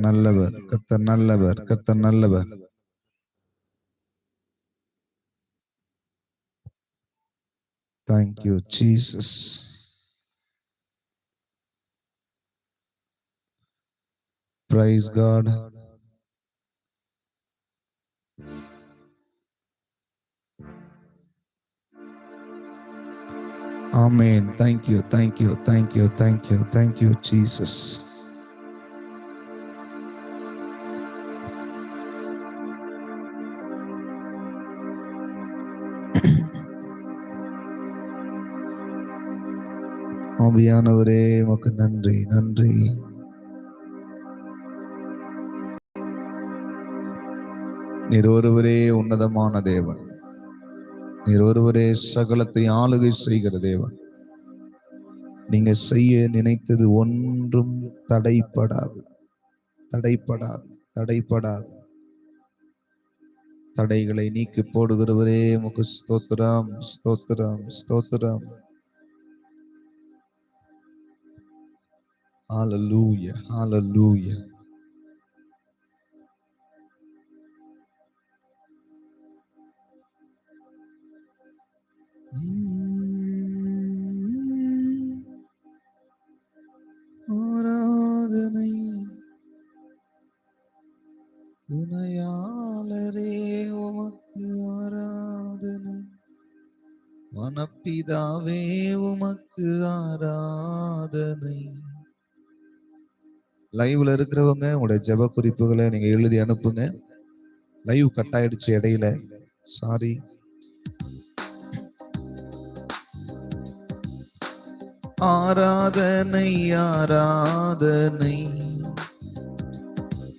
கர்த்தர் நல்லவர் கர்த்தர் நல்லவர் கர்த்தர் நல்லவர் thank you Jesus praise God amen thank you thank you thank you thank you thank you Jesus ஆவியானவரே உமக்கு நன்றி நன்றி. நீர் ஒருவரே உன்னதமான தேவன். நீர் ஒருவரே சகலத்தை ஆளுகை செய்கிற தேவன். நீங்க செய்ய நினைத்தது ஒன்றும் தடைப்படாது. தடைப்படாது தடைப்படாது. தடைகளை நீக்கி போடுகிறவரே முக ஸ்தோத்திரம் ஸ்தோத்திரம் ஸ்தோத்திரம். Hallelujah. Hallelujah. Mm-hmm. ஆராதனை துணையாளரே உமக்கு ஆராதனை மனப்பிதாவே உமக்கு ஆராதனை லைவ்ல இருக்கிறவங்க உங்களுடைய ஜெப குறிப்புகளை நீங்க எழுதி அனுப்புங்க. லைவ் கட் ஆயிடுச்சு இடையில. சாரி ஆராதனை ஆராதனை.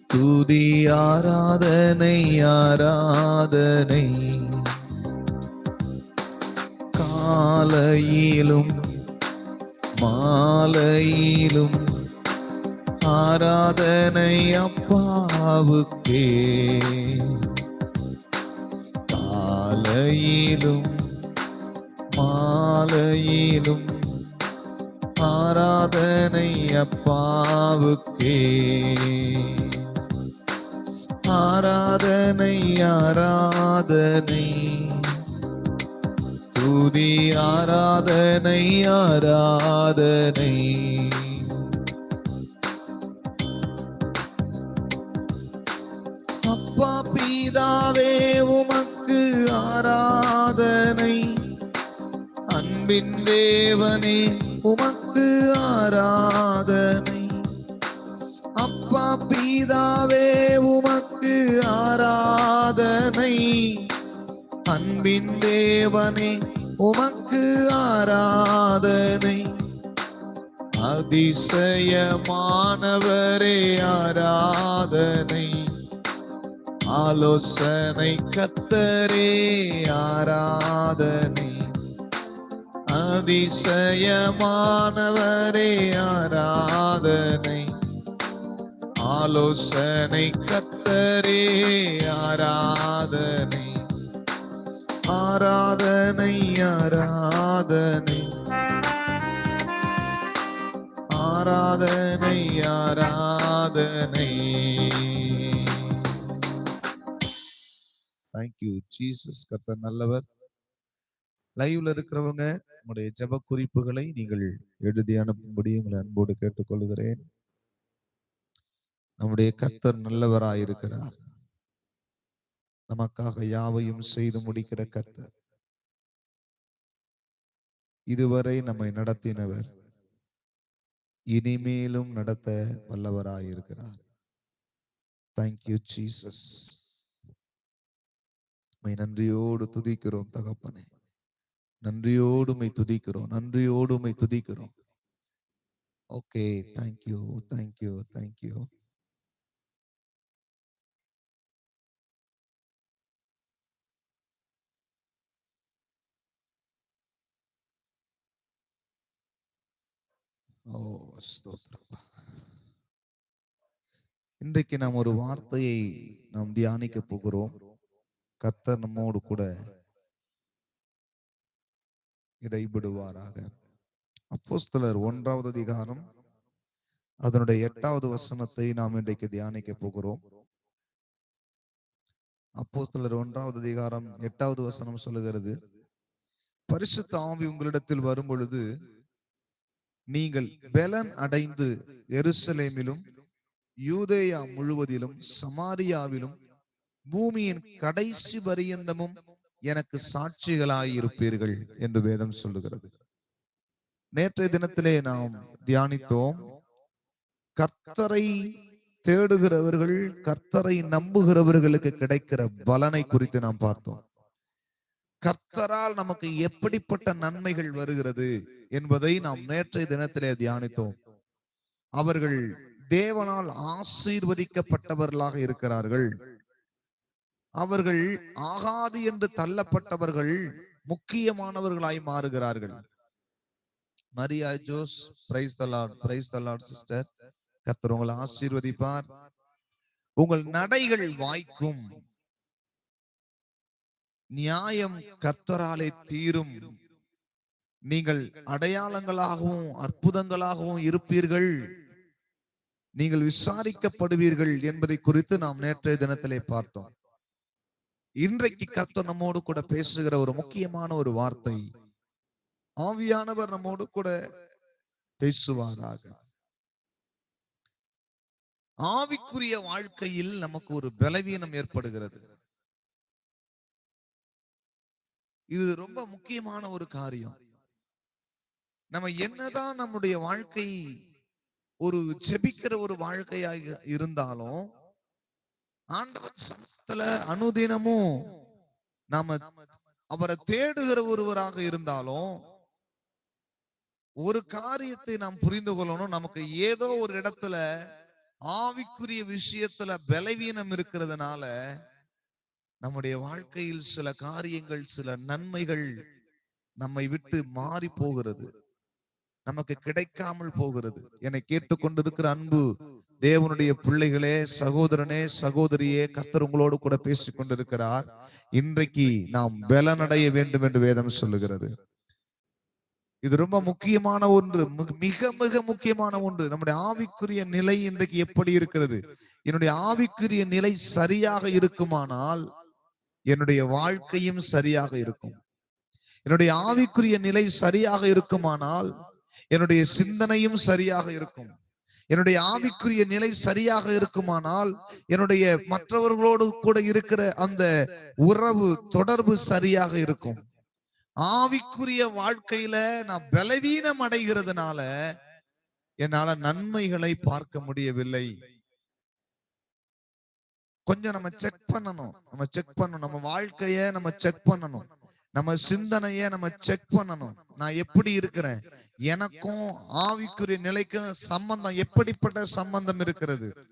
துதி ஆராதனை ஆராதனை. காலையிலும் மாலையிலும் ஆராதனை அப்பாவுக்கே. காலையிலும் மாலையிலும் ஆராதனை அப்பாவுக்கே. ஆராதனை ஆராதனை. துதி ஆராதனை ஆராதனை. ஆராதனை. அன்பின் தேவனே உமக்கு ஆராதனை. அப்பா பீதாவே உமக்கு ஆராதனை. அன்பின் தேவனே உமக்கு ஆராதனை. அதிசயமானவரே ஆராதனை. ஆலோசனை கத்தரே ஆராதனை. அதிசயமானவரே ஆராதனை. ஆலோசனை கத்தரே ஆராதனை. ஆராதனை ஆராதனை. ஆராதனை ஆராதனை. தேங்க்யூ ஜீசஸ் கர்த்தர் நல்லவர். லைவ்ல இருக்கிறவங்க உங்களுடைய ஜெப குறிப்புகளை நீங்கள் எழுதி அனுப்பும்படி உங்களை அன்போடு கேட்டுக்கொள்கிறேன். நம்முடைய கர்த்தர் நல்லவராயிருக்கிறார். நமக்காக யாவையும் செய்து முடிக்கிற கர்த்தர். இதுவரை நம்மை நடத்தினவர் இனிமேலும் நடத்த வல்லவராயிருக்கிறார். தேங்க்யூ ஜீசஸ் உண்மை நன்றியோடு துதிக்கிறோம் தகப்பனே. நன்றியோடு துதிக்கிறோம் நன்றியோடு துதிக்கிறோம். Okay thank you thank you thank you ஓ ஸ்தோத்திரம். இன்றைக்கு நாம் ஒரு வார்த்தையை நாம் தியானிக்க போகிறோம். கத்த நம்மோடு கூட இடைபடுவாராக. அப்போஸ்தலர் ஒன்றாவது அதிகாரம் அதனுடைய எட்டாவது வசனத்தை நாம் இன்றைக்கு தியானிக்க போகிறோம். அப்போஸ்தலர் ஒன்றாவது அதிகாரம் எட்டாவது வசனம் சொல்லுகிறது பரிசுத்த ஆவி உங்களிடத்தில் வரும் பொழுது நீங்கள் பலன் அடைந்து எருசலேமிலும் யூதேயா முழுவதிலும் சமாரியாவிலும் பூமியின் கடைசி பரியந்தமும் எனக்கு சாட்சிகளாயிருப்பீர்கள் என்று வேதம் சொல்லுகிறது. நேற்றைய தினத்திலே நாம் தியானித்தோம். கர்த்தரை தேடுகிறவர்கள் கர்த்தரை நம்புகிறவர்களுக்கு கிடைக்கிற பலனை குறித்து நாம் பார்த்தோம். கர்த்தரால் நமக்கு எப்படிப்பட்ட நன்மைகள் வருகிறது என்பதை நாம் நேற்றைய தினத்திலே தியானித்தோம். அவர்கள் தேவனால் ஆசீர்வதிக்கப்பட்டவர்களாக இருக்கிறார்கள். அவர்கள் ஆகாது என்று தள்ளப்பட்டவர்கள் முக்கியமானவர்களாய் மாறுகிறார்கள். Maria Jose praise the Lord praise the Lord sister கத்தர் உங்களை ஆசீர்வதிப்பார். உங்கள் நடைகள் வாய்க்கும். நியாயம் கத்தராலே தீரும். நீங்கள் அடையாளங்களாகவும் அற்புதங்களாகவும் இருப்பீர்கள். நீங்கள் விசாரிக்கப்படுவீர்கள் என்பதை குறித்து நாம் நேற்றைய தினத்திலே பார்த்தோம். இன்றைக்கு கர்த்தர் நம்மோடு கூட பேசுகிற ஒரு முக்கியமான ஒரு வார்த்தை. ஆவியானவர் நம்மோடு கூட பேசுவாராக. ஆவிக்குரிய வாழ்க்கையில் நமக்கு ஒரு பலவீனம் ஏற்படுகிறது. இது ரொம்ப முக்கியமான ஒரு காரியம். நம்ம என்னதான் நம்முடைய வாழ்க்கை ஒரு செபிக்கிற ஒரு வாழ்க்கையாக இருந்தாலும் ஆண்டவர் சமூகத்துல அனுதினமும் நாம அவரை தேடுகிற ஒருவராக இருந்தாலும் ஒரு காரியத்தை நாம் புரிந்து கொள்ளணும். நமக்கு ஏதோ ஒரு இடத்துல ஆவிக்குரிய விஷயத்துல பலவீனம் இருக்கிறதுனால நம்முடைய வாழ்க்கையில் சில காரியங்கள் சில நன்மைகள் நம்மை விட்டு மாறி போகிறது. நமக்கு கிடைக்காமல் போகிறது. என்னை கேட்டுக்கொண்டிருக்கிற அன்பு தேவனுடைய பிள்ளைகளே சகோதரனே சகோதரியே கத்தர் உங்களோடு கூட பேசிக் கொண்டிருக்கிறார். இன்றைக்கு நாம் பலனடைய வேண்டும் என்று வேதம் சொல்லுகிறது. இது ரொம்ப முக்கியமான ஒன்று மிக மிக முக்கியமான ஒன்று. நம்முடைய ஆவிக்குரிய நிலை இன்றைக்கு எப்படி இருக்கிறது? என்னுடைய ஆவிக்குரிய நிலை சரியாக இருக்குமானால் என்னுடைய வாழ்க்கையும் சரியாக இருக்கும். என்னுடைய ஆவிக்குரிய நிலை சரியாக இருக்குமானால் என்னுடைய சிந்தனையும் சரியாக இருக்கும். என்னுடைய ஆவிக்குரிய நிலை சரியாக இருக்குமானால் என்னுடைய மற்றவர்களோடு கூட இருக்கிற அந்த உறவு தொடர்பு சரியாக இருக்கும். ஆவிக்குரிய வாழ்க்கையில நான் பலவீனம் அடைகிறதுனால என்னால நன்மைகளை பார்க்க முடியவில்லை. கொஞ்சம் நம்ம செக் பண்ணணும். நம்ம செக் பண்ணணும். நம்ம வாழ்க்கைய நம்ம செக் பண்ணணும். நம்ம சிந்தனைய நம்ம செக் பண்ணணும். நான் எப்படி இருக்கிறேன்? எனக்கும் ஆவிக்குரிய நிலைக்கும் சம்பந்தம் எப்படிப்பட்ட சம்பந்தம் இருக்கிறது?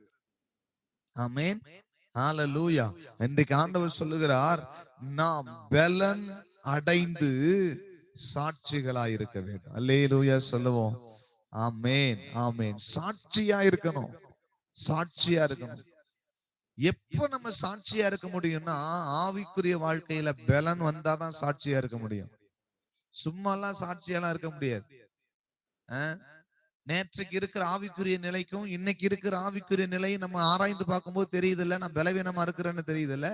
ஹalleluya. இன்றைக்கு ஆண்டவர் சொல்லுகிறார் நாம் பலன் அடைந்து சாட்சிகளாய் இருக்க வேண்டும். அல்லேலூயா சொல்லுவோம். ஆமேன் ஆமேன். சாட்சியா இருக்கணும். சாட்சியா இருக்கணும். எப்ப நம்ம சாட்சியா இருக்க முடியும்னா ஆவிக்குரிய வாழ்க்கையில பலன் வந்தாதான் சாட்சியா இருக்க முடியும். சும்மாலாம் சாட்சியெல்லாம் இருக்க முடியாது. நேற்றுக்கு இருக்கிற ஆவிக்குரிய நிலைக்கும் இன்னைக்கு இருக்கிற ஆவிக்குரிய நிலையும் நம்ம ஆராய்ந்து பார்க்கும்போது தெரியுது இல்ல நான் பலவீனமா இருக்கிறேன்னு தெரியுது இல்ல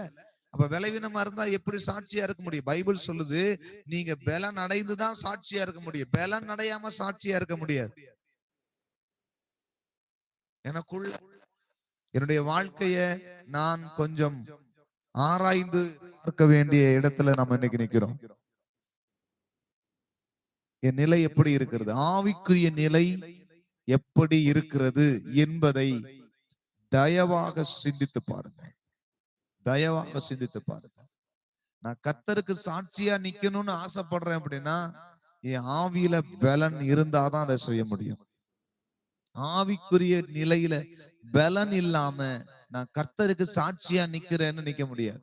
அப்ப பலவீனமா இருந்தா எப்படி சாட்சியா இருக்க முடியும்? பைபிள் சொல்லுது நீங்க பலன் அடைந்துதான் சாட்சியா இருக்க முடியும். பலன் அடையாம சாட்சியா இருக்க முடியாது. எனக்குள்ள என்னுடைய வாழ்க்கைய நான் கொஞ்சம் ஆராய்ந்து பார்க்க வேண்டிய இடத்துல நம்ம இன்னைக்கு நிக்கிறோம். என் நிலை எப்படி இருக்கிறது? ஆவிக்குரிய நிலை எப்படி இருக்கிறது என்பதை தயவாக சிந்தித்து பாருங்க தயவாக சிந்தித்து பாருங்க நான் கத்தருக்கு சாட்சியா நிக்கணும்னு ஆசைப்படுறேன் அப்படின்னா என் ஆவியில பலன் இருந்தாதான் அதை செய்ய முடியும். ஆவிக்குரிய நிலையில பலன் இல்லாம நான் கர்த்தருக்கு சாட்சியா நிக்கிறேன்னு நிக்க முடியாது.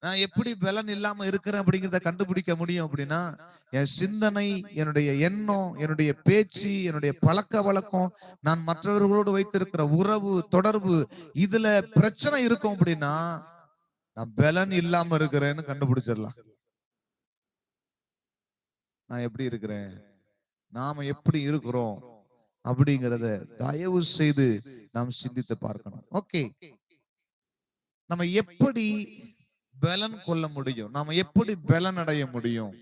நான் எப்படி பலன் இல்லாம இருக்கிறேன் அப்படிங்கிறத கண்டுபிடிக்க முடியும் அப்படின்னா என் சிந்தனை என்னுடைய எண்ணம் என்னுடைய பேச்சு என்னுடைய பழக்க வழக்கம் நான் மற்றவர்களோடு வைத்திருக்கிற உறவு தொடர்பு இதுல பிரச்சனை இருக்கும் அப்படின்னா நான் பலன் இல்லாம இருக்கிறேன்னு கண்டுபிடிச்சிடலாம். நான் எப்படி இருக்கிறேன்? நாம எப்படி இருக்கிறோம்? அப்படிங்கிறத தயவு செய்து நாம் சிந்தித்து பார்க்கணும். ஓகே. நம்ம எப்படி பலன் கொள்ள முடியும். நாம எப்படி பலன் அடைய முடியும்?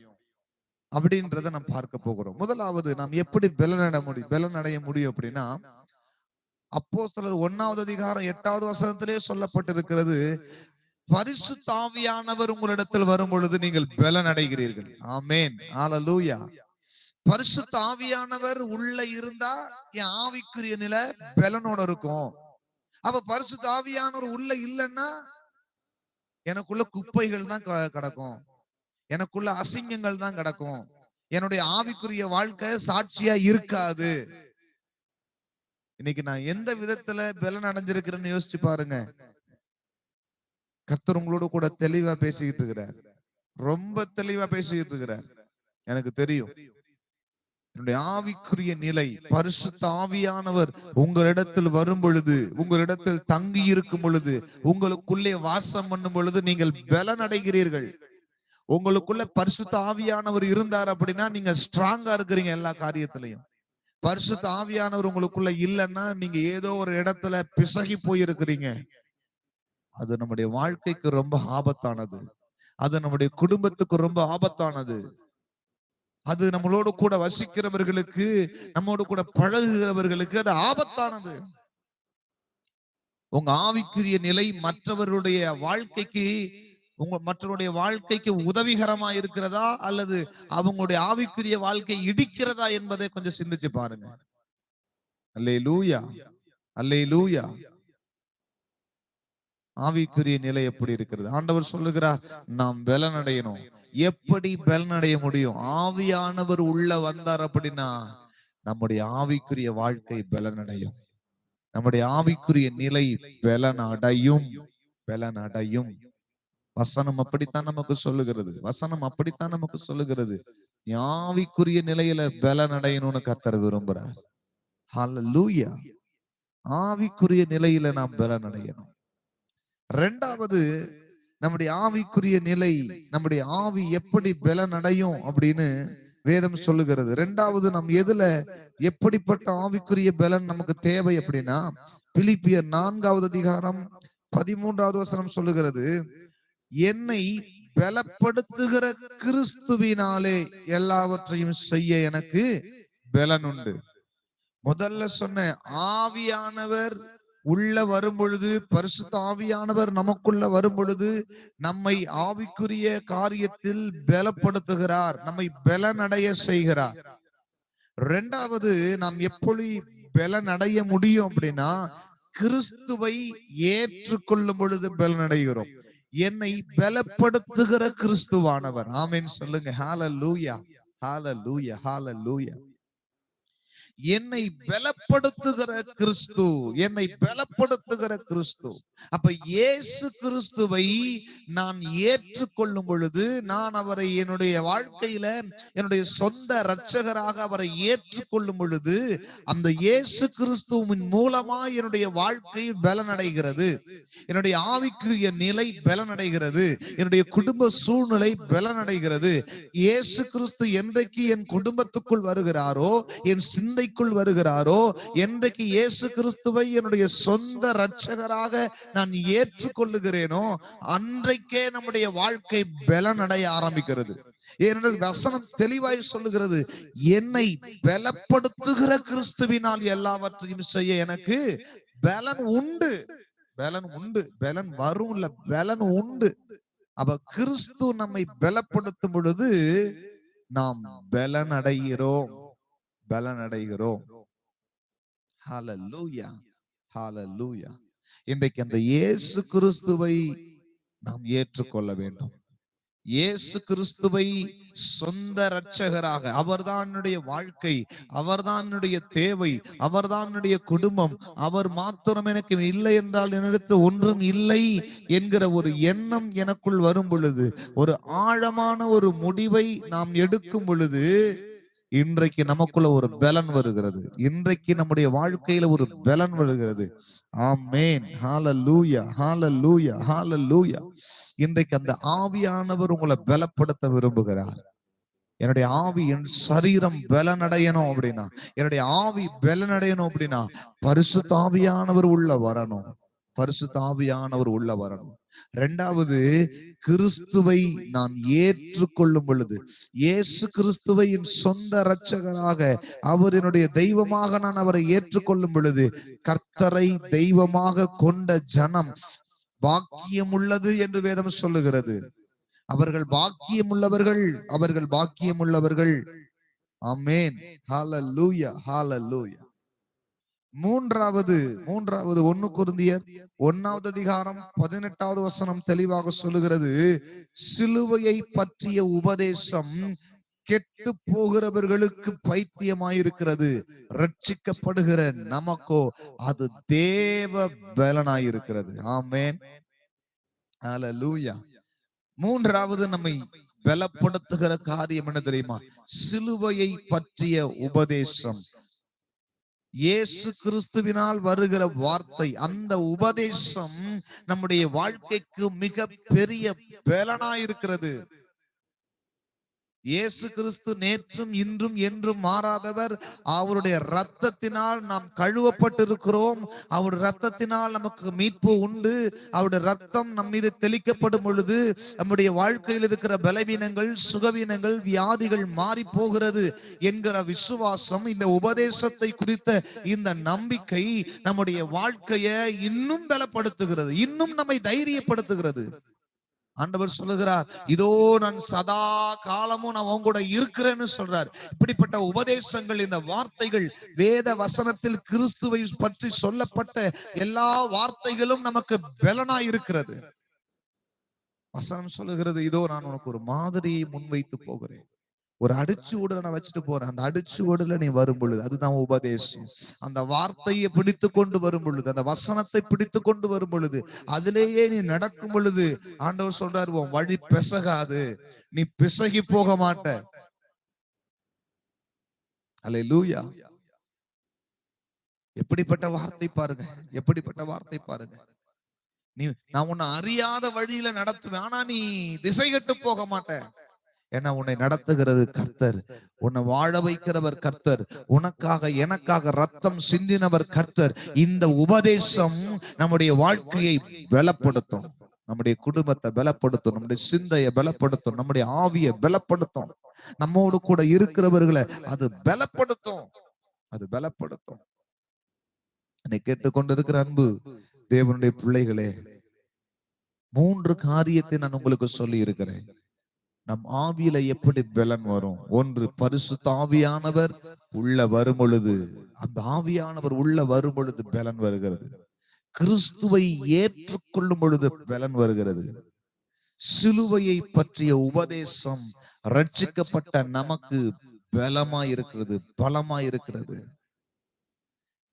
அப்படின்றத நாம் பார்க்க போகிறோம். முதலாவது நாம் எப்படி பலன் அடைய முடியும் பலன் அடைய முடியும் அப்படின்னா அப்போ சிலர் ஒன்னாவது அதிகாரம் எட்டாவது வசனத்திலே சொல்லப்பட்டிருக்கிறது பரிசு தாவியானவர் உங்களிடத்தில் வரும் பொழுது நீங்கள் பலன் அடைகிறீர்கள். ஆமேன். ஆலலூயா பரிசு தாவியானவர் உள்ள இருந்தா என் ஆவிக்குரிய நிலை பலனோட இருக்கும். அப்ப பரிசு தாவியானவர் உள்ள இல்லைன்னா எனக்குள்ள குப்பைகள் தான் கிடக்கும். எனக்குள்ள அசிங்கங்கள் தான் கிடக்கும். என்னுடைய ஆவிக்குரிய வாழ்க்கை சாட்சியா இருக்காது. இன்னைக்கு நான் எந்த விதத்துல பலன் அடைஞ்சிருக்கிறேன்னு யோசிச்சு பாருங்க. கத்தர் உங்களோட கூட தெளிவா பேசிக்கிட்டு இருக்கிறார். ரொம்ப தெளிவா பேசிக்கிட்டு இருக்கிறார். எனக்கு தெரியும். என்னுடைய ஆவிக்குரிய நிலை பரிசுத்த ஆவியானவர் உங்களிடத்தில் வரும் பொழுது உங்களிடத்தில் தங்கி இருக்கும் பொழுது உங்களுக்குள்ளே வாசம் பண்ணும் பொழுது நீங்கள் பலனடைகிறீர்கள். உங்களுக்குள்ள பரிசுத்த ஆவியானவர் இருந்தார் அப்படின்னா நீங்க ஸ்ட்ராங்கா இருக்கிறீங்க எல்லா காரியத்திலையும். பரிசுத்த ஆவியானவர் உங்களுக்குள்ள இல்லைன்னா நீங்க ஏதோ ஒரு இடத்துல பிசகி போயிருக்கிறீங்க. அது நம்முடைய வாழ்க்கைக்கு ரொம்ப ஆபத்தானது. அது நம்முடைய குடும்பத்துக்கு ரொம்ப ஆபத்தானது. அது நம்மளோடு கூட வசிக்கிறவர்களுக்கு நம்மோடு கூட பழகுகிறவர்களுக்கு அது ஆபத்தானது. உங்க ஆவிக்குரிய நிலை மற்றவருடைய வாழ்க்கைக்கு உங்க மற்றவருடைய வாழ்க்கைக்கு உதவிகரமா இருக்கிறதா? அல்லது அவங்களுடைய ஆவிக்குரிய வாழ்க்கை இடிக்கிறதா என்பதை கொஞ்சம் சிந்திச்சு பாருங்க. அல்லே லூயா அல்லே லூயா ஆவிக்குரிய நிலை எப்படி இருக்கிறது? ஆண்டவர் சொல்லுகிறார் நாம் பலனடையணும். எப்படி பலனடைய முடியும்? ஆவியானவர் உள்ள வந்தார் அப்படின்னா நம்முடைய ஆவிக்குரிய வாழ்க்கை பலனடையும். நம்முடைய ஆவிக்குரிய நிலை பலனடையும். பலனடையும். வசனம் அப்படித்தான் நமக்கு சொல்லுகிறது. வசனம் அப்படித்தான் நமக்கு சொல்லுகிறது. ஆவிக்குரிய நிலையில பலனடையணும்னு கத்தர் விரும்புறார். ஆவிக்குரிய நிலையில நாம் பலனடையணும். ரெண்டாவது நம்முடைய ஆவிக்குரிய நிலை நம்முடைய ஆவி எப்படி பலனடையும் அப்படின்னு வேதம் சொல்லுகிறது. ரெண்டாவது நம் எதுல எப்படிப்பட்ட ஆவிக்குரிய பலன் நமக்கு தேவை அப்படின்னா பிலிப்பியர் நான்காவது அதிகாரம் பதிமூன்றாவது வசனம் சொல்லுகிறது என்னை பலப்படுத்துகிற கிறிஸ்துவினாலே எல்லாவற்றையும் செய்ய எனக்கு பலன் உண்டு. முதல்ல சொன்ன ஆவியானவர் உள்ள வரும் பொழுது பரிசுத்த ஆவியானவர் நமக்குள்ள வரும் பொழுது நம்மை ஆவிக்குரிய காரியத்தில் பலப்படுத்துகிறார் நம்மை பலனடைய செய்கிறார். ரெண்டாவது நாம் எப்படி பலனடைய முடியும் அப்படின்னா கிறிஸ்துவை ஏற்றுக்கொள்ளும் பொழுது பலனடைகிறோம். என்னை பலப்படுத்துகிற கிறிஸ்துவானவர். ஆமீன் சொல்லுங்க. ஹால லூயா ஹால லூயா ஹால லூயா என்னை பலப்படுத்துகிற கிறிஸ்து என்னை பலப்படுத்துகிற கிறிஸ்து. அப்ப இயேசு கிறிஸ்துவை நான் ஏற்றுக்கொள்ளும் பொழுது நான் அவரை என்னுடைய வாழ்க்கையில என்னுடைய சொந்த இரட்சகராக அவரை ஏற்றுக்கொள்ளும் பொழுது அந்த இயேசு கிறிஸ்துவின் மூலமா என்னுடைய வாழ்க்கை பலனடைகிறது. என்னுடைய ஆவிக்குரிய நிலை பலனடைகிறது. என்னுடைய குடும்ப சூழ்நிலை பலனடைகிறது. இயேசு கிறிஸ்து என்றைக்கு என் குடும்பத்துக்குள் வருகிறாரோ என் சிந்தை சிந்தைக்குள் வருகிறாரோ? என்றைக்கு இயேசு கிறிஸ்துவை என்னுடைய சொந்த இரட்சகராக நான் ஏற்றுக்கொள்ளுகிறேனோ அன்றைக்கே நம்முடைய வாழ்க்கை பலனடைய ஆரம்பிக்கிறது. ஏனென்றால் வசனம் தெளிவாய் சொல்லுகிறது என்னை பலப்படுத்துகிற கிறிஸ்துவினால் எல்லாவற்றையும் செய்ய எனக்கு பலன் உண்டு. பலன் உண்டு பலன் வரும் இல்ல பலன் உண்டு. அப்ப கிறிஸ்து நம்மை பலப்படுத்தும் பொழுது நாம் பலன் அடைகிறோம் பலன் அடைகிறோம் ஹalleluya ஹalleluya. இன்றைக்கு அந்த இயேசு கிறிஸ்துவை நாம் ஏற்றுக்கொள்ள வேண்டும். இயேசு கிறிஸ்துவை சொந்த இரட்சகராக அவர்தான் என்னுடைய வாழ்க்கை அவர்தான் என்னுடைய தேவை அவர்தான் என்னுடைய குடும்பம் அவர் மாத்திரம் எனக்கு இல்லை என்றால் என்னிடத்தில் ஒன்றும் இல்லை என்கிற ஒரு எண்ணம் எனக்குள் வரும் பொழுது ஒரு ஆழமான ஒரு முடிவை நாம் எடுக்கும் பொழுது இன்றைக்கு நமக்குள்ள ஒரு பலன் வருகிறது. இன்றைக்கு நம்முடைய வாழ்க்கையில ஒரு பலன் வருகிறது. ஆமேன். விரும்புகிறார். என்னுடைய ஆவி என் சரீரம் பலனடையணும் அப்படின்னா என்னுடைய ஆவி பலனடையணும் அப்படின்னா பரிசு தாவியானவர் உள்ள வரணும். பரிசுத்த ஆவியானவர் உள்ள வரணும். ரெண்டாவது கிறிஸ்துவை நான் ஏற்றுக்கொள்ளும் பொழுது இயேசு கிறிஸ்துவை என் சொந்த இரட்சகராக அவர் என்னுடைய தெய்வமாக நான் அவரை ஏற்றுக்கொள்ளும் பொழுது கர்த்தரை தெய்வமாக கொண்ட ஜனம் பாக்கியம் உள்ளது என்று வேதம் சொல்லுகிறது. அவர்கள் பாக்கியம் உள்ளவர்கள் அவர்கள் பாக்கியம் உள்ளவர்கள் ஆமென். ஹalleluya. ஹalleluya. மூன்றாவது மூன்றாவது ஒன்னு குருந்தியர் ஒன்னாவது அதிகாரம் பதினெட்டாவது வசனம் தெளிவாக சொல்லுகிறது. சிலுவையை பற்றிய உபதேசம் கெட்டு போகிறவர்களுக்கு பைத்தியமாயிருக்கிறது. ரட்சிக்கப்படுகிற நமக்கோ அது தேவ பலனாயிருக்கிறது. ஆமேன். லூயா மூன்றாவது நம்மை பலப்படுத்துகிற காரியம் என்ன தெரியுமா? சிலுவையை பற்றிய உபதேசம். இயேசு கிறிஸ்துவினால் வருகிற வார்த்தை அந்த உபதேசம் நம்முடைய வாழ்க்கைக்கு மிக பெரிய பலனாயிருக்கிறது. இயேசு கிறிஸ்து நேற்றும் இன்றும் என்றும் மாறாதவர். அவருடைய ரத்தத்தினால் நாம் கழுவப்பட்டிருக்கிறோம். அவருடைய ரத்தத்தினால் நமக்கு மீட்பு உண்டு. அவருடைய ரத்தம் நம் மீது தெளிக்கப்படும் பொழுது நம்முடைய வாழ்க்கையில் இருக்கிற பலவீனங்கள் சுகவீனங்கள் வியாதிகள் மாறி போகிறது என்கிற விசுவாசம் இந்த உபதேசத்தை குறித்த இந்த நம்பிக்கை நம்முடைய வாழ்க்கையை இன்னும் பலப்படுத்துகிறது. இன்னும் நம்மை தைரியப்படுத்துகிறது. ஆண்டவர் சொல்லுகிறார் இதோ நான் சதா காலமும் நான் உன் கூட இருக்கிறேன்னு சொல்றார். இப்படிப்பட்ட உபதேசங்கள் இந்த வார்த்தைகள் வேத வசனத்தில் கிறிஸ்துவை பற்றி சொல்லப்பட்ட எல்லா வார்த்தைகளும் நமக்கு பலனா இருக்கிறது. வசனம் சொல்லுகிறது இதோ நான் உனக்கு ஒரு மாதிரியை முன்வைத்து போகிறேன். ஒரு அடிச்சு ஓடுல நான் வச்சுட்டு போறேன். அந்த அடிச்சு ஓடுல நீ வரும் பொழுது அதுதான் உபதேசம். அந்த வார்த்தையை பிடித்து கொண்டு வரும் பொழுது அந்த வசனத்தை பிடித்து கொண்டு வரும் பொழுது அதிலேயே நீ நடக்கும் பொழுது ஆண்டவர் சொல்றாரு உன் வழி பிசகாது. நீ பிசகி போக மாட்ட. அல்லேலூயா எப்படிப்பட்ட வார்த்தை பாருங்க. எப்படிப்பட்ட வார்த்தை பாருங்க. நீ நான் உன்னை அறியாத வழியில நடத்துவேன். ஆனா நீ திசை கெட்டு போக மாட்டேன் ஏன்னா உன்னை நடத்துகிறது கர்த்தர். உன்னை வாழ வைக்கிறவர் கர்த்தர். உனக்காக எனக்காக ரத்தம் சிந்தினவர் கர்த்தர். இந்த உபதேசம் நம்முடைய வாழ்க்கையை பலப்படுத்தும். நம்முடைய குடும்பத்தை பலப்படுத்தும். நம்முடைய சிந்தையை பலப்படுத்தும். நம்முடைய ஆவியை பலப்படுத்தும். நம்மோடு கூட இருக்கிறவர்களை அது பலப்படுத்தும். அது பலப்படுத்தும். என்னை கேட்டுக்கொண்டிருக்கிற அன்பு தேவனுடைய பிள்ளைகளே மூன்று காரியத்தை நான் உங்களுக்கு சொல்லி இருக்கிறேன் நம் ஆவியில எப்படி பலன் வரும்? ஒன்று பரிசு ஆவியானவர் உள்ள வரும் பொழுது அந்த ஆவியானவர் உள்ள வரும் பொழுது பலன் வருகிறது. கிறிஸ்துவை ஏற்றுக்கொள்ளும் பொழுது பலன் வருகிறது. சிலுவையை பற்றிய உபதேசம் ரட்சிக்கப்பட்ட நமக்கு பலமா இருக்கிறது பலமா இருக்கிறது.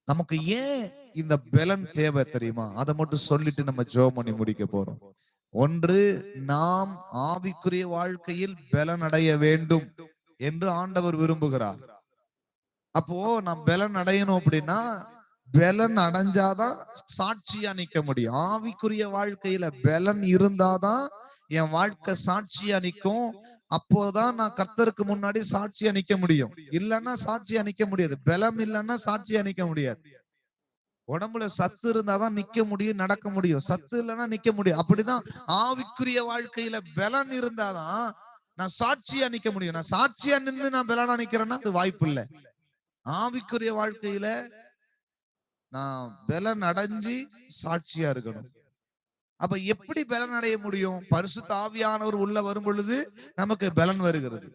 நமக்கு ஏன் இந்த பலன் தேவை தெரியுமா? அதை மட்டும் சொல்லிட்டு நம்ம ஜோ பண்ணி முடிக்க போறோம். ஒன்று நாம் ஆவிக்குரிய வாழ்க்கையில் பலன் அடைய வேண்டும் என்று ஆண்டவர் விரும்புகிறார். அப்போ நாம் பலன் அடையணும் அப்படின்னா பலன் அடைஞ்சாதான் சாட்சியா நிக்க முடியும். ஆவிக்குரிய வாழ்க்கையில பலன் இருந்தாதான் என் வாழ்க்கை சாட்சியா நிக்கும். அப்போதான் நான் கர்த்தருக்கு முன்னாடி சாட்சியா நிக்க முடியும். இல்லைன்னா சாட்சியா நிக்க முடியாது. பலம் இல்லைன்னா சாட்சியா நிக்க முடியாது. உடம்புல சத்து இருந்தாதான் நிக்க முடியும் நடக்க முடியும். சத்து இல்லைன்னா நிக்க முடியும். அப்படிதான் ஆவிக்குரிய வாழ்க்கையில பலன் இருந்தாதான் நான் சாட்சியா நிக்க முடியும். நான் சாட்சியா நின்னு நான் பலனா நிக்கிறேன்னா அது வாய்ப்பு இல்லை. ஆவிக்குரிய வாழ்க்கையில நான் பலன் அடைஞ்சு சாட்சியா இருக்கணும். அப்ப எப்படி பலன் அடைய முடியும்? பரிசு தாவியானவர் உள்ள வரும் பொழுது நமக்கு பலன் வருகிறது.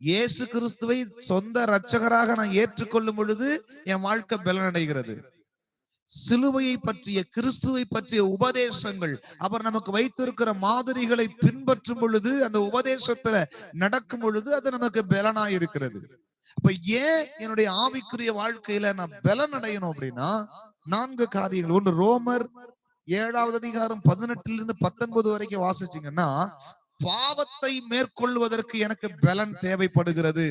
இயேசு கிறிஸ்துவை சொந்த ரட்சகராக நான் ஏற்றுக்கொள்ளும் பொழுது என் வாழ்க்கை பலன் அடைகிறது சிலுவையை பற்றிய கிறிஸ்துவை பற்றிய உபதேசங்கள். அவர் நமக்கு வைத்திருக்கிற மாதிரிகளை பின்பற்றும் பொழுது அந்த உபதேசத்துல நடக்கும் பொழுது அது நமக்கு பலனா இருக்கிறது அப்ப ஏன் என்னுடைய ஆவிக்குரிய வாழ்க்கையில நான் பலன் அடையணும் அப்படின்னா நான்கு காரியங்கள். ஒன்று ரோமர் ஏழாவது அதிகாரம் பதினெட்டுல இருந்து பத்தொன்பது வரைக்கும் வாசிச்சீங்கன்னா பாவத்தை மேற்கொள்வதற்கு எனக்கு பலன் தேவைப்படுகிறது.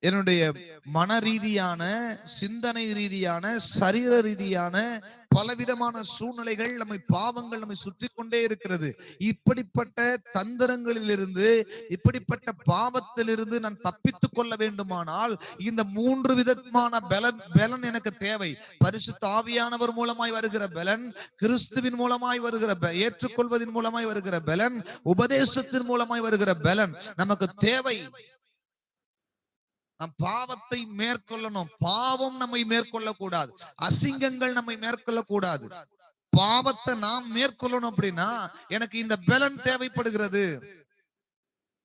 என்னுடைய மன ரீதியான சிந்தனை ரீதியான சரீர ரீதியான பலவிதமான சூழ்நிலைகள் நம்மை பாவங்கள் நம்மை சுற்றி கொண்டே இருக்கிறது. இப்படிப்பட்ட தந்திரங்களிலிருந்து இப்படிப்பட்ட பாவத்திலிருந்து நான் தப்பித்துக் கொள்ள வேண்டுமானால் இந்த மூன்று விதமான பல பலன் எனக்கு தேவை. பரிசு தாவியானவர் மூலமாய் வருகிற பலன் கிறிஸ்துவின் மூலமாய் வருகிற ஏற்றுக்கொள்வதன் மூலமாய் வருகிற பலன் உபதேசத்தின் மூலமாய் வருகிற பலன் நமக்கு தேவை. நம் பாவத்தை மேற்கொள்ளணும். பாவம் நம்மை மேற்கொள்ள கூடாது அசிங்கங்கள் நம்மை மேற்கொள்ள கூடாது பாவத்தை நாம் மேற்கொள்ளணும் அப்படின்னா எனக்கு இந்த பலன் தேவைப்படுகிறது.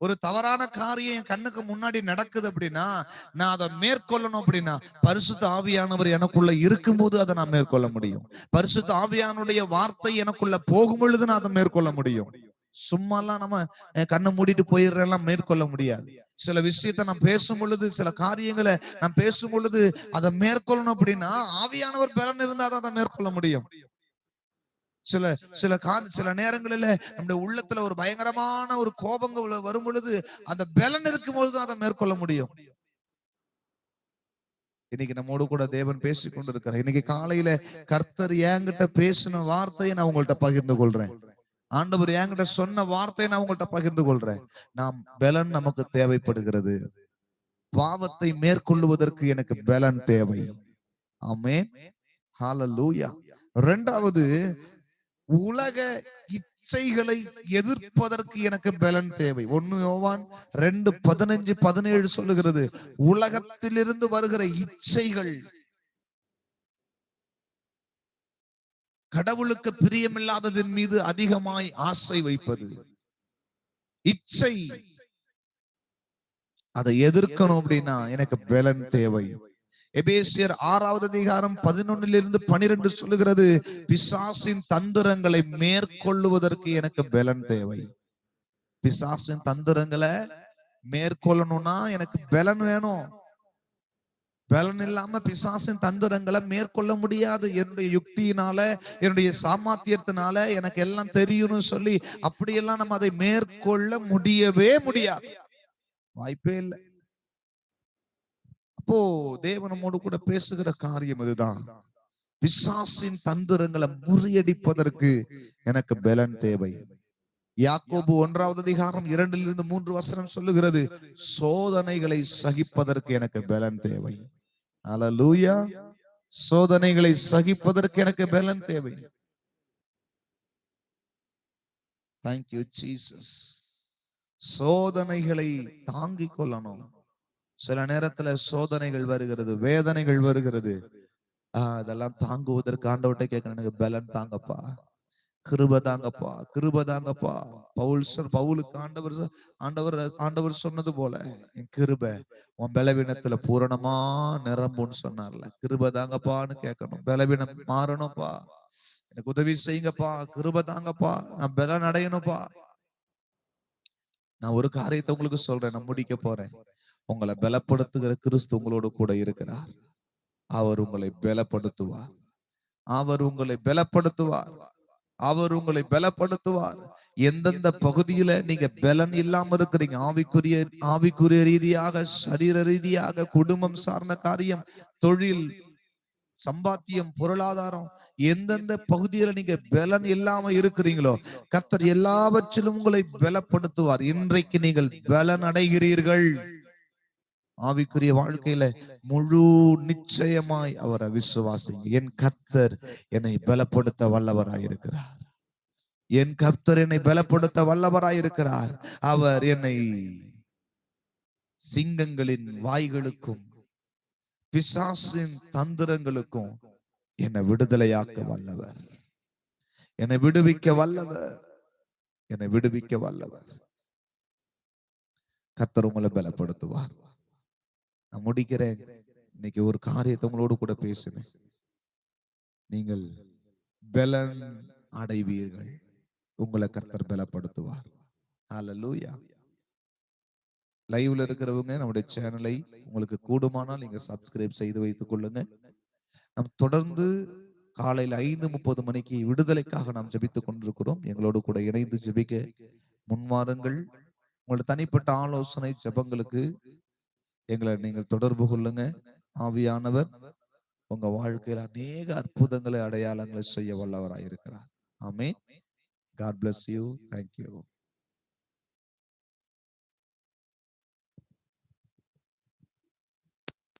ஒரு தவறான காரியம் என் கண்ணுக்கு முன்னாடி நடக்குது அப்படின்னா நான் அதை மேற்கொள்ளணும் அப்படின்னா பரிசுத்த ஆவியானவர் எனக்குள்ள இருக்கும்போது அதை நான் மேற்கொள்ள முடியும். பரிசுத்த ஆவியானுடைய வார்த்தை எனக்குள்ள போகும் பொழுது நான் அதை மேற்கொள்ள முடியும். சும்மாலாம் நம்ம கண்ணை மூடிட்டு போயிடுறேன் மேற்கொள்ள முடியாது. சில விஷயத்தை நாம் பேசும் பொழுது சில காரியங்களை நான் பேசும் பொழுது அதை மேற்கொள்ளணும் அப்படின்னா ஆவியானவர் பலன் இருந்தாதான் அதை மேற்கொள்ள முடியும். சில சில கா சில நேரங்களில நம்முடைய உள்ளத்துல ஒரு பயங்கரமான ஒரு கோபங்கள் வரும் பொழுது அந்த பலன் இருக்கும் பொழுது அதை மேற்கொள்ள முடியும். இன்னைக்கு நம்மோடு கூட தேவன் பேசி கொண்டிருக்கிறார். இன்னைக்கு காலையில கர்த்தர் என்கிட்ட பேசின வார்த்தையை நான் உங்கள்ட்ட பகிர்ந்து கொள்றேன். ஆண்டவர் என்கிட்ட சொன்ன வார்த்தையை நான் உங்கள்கிட்ட பகிர்ந்து கொள்றேன். நாம் பலன் நமக்கு தேவைப்படுகிறது. பாவத்தை மேற்கொள்ளுவதற்கு எனக்கு பலன் தேவை. ஆமே ஹாலலூயா ரெண்டாவது உலக இச்சைகளை எதிர்ப்பதற்கு எனக்கு பலன் தேவை. ஒன்னு யோவான் ரெண்டு பதினஞ்சு பதினேழு சொல்லுகிறது. உலகத்திலிருந்து வருகிற இச்சைகள் கடவுளுக்கு பிரியமில்லாததின் மீது அதிகமாய் ஆசை வைப்பது. இச்சை. அதை எதிர்க்கணும் அப்படின்னா எனக்கு பலன் தேவை. எபேசியர் ஆறாவது அதிகாரம் பதினொன்னிலிருந்து பனிரெண்டு சொல்லுகிறது பிசாசின் தந்திரங்களை மேற்கொள்ளுவதற்கு எனக்கு பலன் தேவை. பிசாசின் தந்திரங்களை மேற்கொள்ளணும்னா எனக்கு பலன் வேணும். பலன் இல்லாம பிசாசின் தந்திரங்களை மேற்கொள்ள முடியாது. என்னுடைய யுக்தியினால என்னுடைய சாமர்த்தியத்தினால எனக்கு எல்லாம் தெரியும்னு சொல்லி அப்படியெல்லாம் நம்ம அதை மேற்கொள்ள முடியவே முடியாது. வாய்ப்பே இல்லை. அப்போ தேவனமோடு கூட பேசுகிற காரியம் இதுதான். பிசாசின் தந்திரங்களை முறியடிப்பதற்கு எனக்கு பலன் தேவை. யாக்கோபு ஒன்றாவது அதிகாரம் இரண்டிலிருந்து மூன்று வசனம் சொல்லுகிறது சோதனைகளை சகிப்பதற்கு எனக்கு பலன் தேவை. அலலூயா சோதனைகளை சகிப்பதற்கு எனக்கு பலன் தேவை. தேங்க்யூ ஜீசஸ் சோதனைகளை தாங்கிக் கொள்ளணும். சில நேரத்துல சோதனைகள் வருகிறது வேதனைகள் வருகிறது. ஆஹ் அதெல்லாம் தாங்குவதற்கு ஆண்டவர்கிட்ட கேட்க எனக்கு பலன் தாங்கப்பா. கிருப தாங்கப்பா கிருப தாங்கப்பா பவுல் பவுலுக்கு ஆண்டவர் ஆண்டவர் ஆண்டவர் சொன்னது போல என் கிருப உன் பலவீனத்துல பூரணமா நிரம்புன்னு சொன்னார்ல. கிருப தாங்கப்பான்னு கேட்கணும் பலவீனம் மாறணும்ப்பா. எனக்கு உதவி செய்யுங்கப்பா. கிருப தாங்கப்பா. நான் பலன் அடையணும்ப்பா. நான் ஒரு காரியத்தை உங்களுக்கு சொல்றேன். நான் முடிக்க போறேன். உங்களை பலப்படுத்துகிற கிறிஸ்து உங்களோடு கூட இருக்கிறார். அவர் உங்களை பலப்படுத்துவார். அவர் உங்களை பலப்படுத்துவார். அவர் உங்களை பலப்படுத்துவார். எந்தெந்த பகுதியில நீங்க பலன் இல்லாம இருக்கிறீங்க ஆவிக்குரிய ஆவிக்குரிய ரீதியாக சரீர ரீதியாக குடும்பம் சார்ந்த காரியம் தொழில் சம்பாத்தியம் பொருளாதாரம் எந்தெந்த பகுதியில நீங்க பலன் இல்லாம இருக்கிறீங்களோ கர்த்தர் எல்லாவற்றிலும் உங்களை பலப்படுத்துவார். இன்றைக்கு நீங்கள் பலன் அடைகிறீர்கள் ஆவிக்குரிய வாழ்க்கையில முழு நிச்சயமாய் அவரை விசுவாசிங்க. என் கர்த்தர் என்னை பலப்படுத்த வல்லவராயிருக்கிறார் என் கர்த்தர் என்னை பலப்படுத்த வல்லவராயிருக்கிறார் அவர் என்னை சிங்கங்களின் வாய்களுக்கும் பிசாசின் தந்திரங்களுக்கும் என்னை விடுதலையாக்க வல்லவர். என்னை விடுவிக்க வல்லவர். என்னை விடுவிக்க வல்லவர். கர்த்தர் உங்களை பலப்படுத்துவார். நான் முடிக்கிறேன். இன்னைக்கு ஒரு காரியத்தை உங்களோடு கூட பேசினேன் நீங்கள் பலன் அடைவீர்கள். உங்களை கர்த்தர் பலப்படுத்துவார். ஹalleluya லைவ்ல இருக்கிறவங்க நம்முடைய சேனலை உங்களுக்கு கூடுமானால் நீங்க சப்ஸ்கிரைப் செய்து வைத்துக் கொள்ளுங்க. நம் தொடர்ந்து காலையில் ஐந்து முப்பது மணிக்கு விடுதலைக்காக நாம் ஜெபித்துக் கொண்டிருக்கிறோம். எங்களோடு கூட இணைந்து ஜெபிக்க முன்வாருங்கள். உங்களோட தனிப்பட்ட ஆலோசனை ஜெபங்களுக்கு எங்களை நீங்கள் தொடர்பு கொள்ளுங்க. ஆவியானவர் உங்க வாழ்க்கையில் அநேக அற்புதங்களை அடையாளங்களை செய்ய வல்லவராயிருக்கிறார். இருக்கிறார் காட் பிளஸ் யூ தேங்க்யூ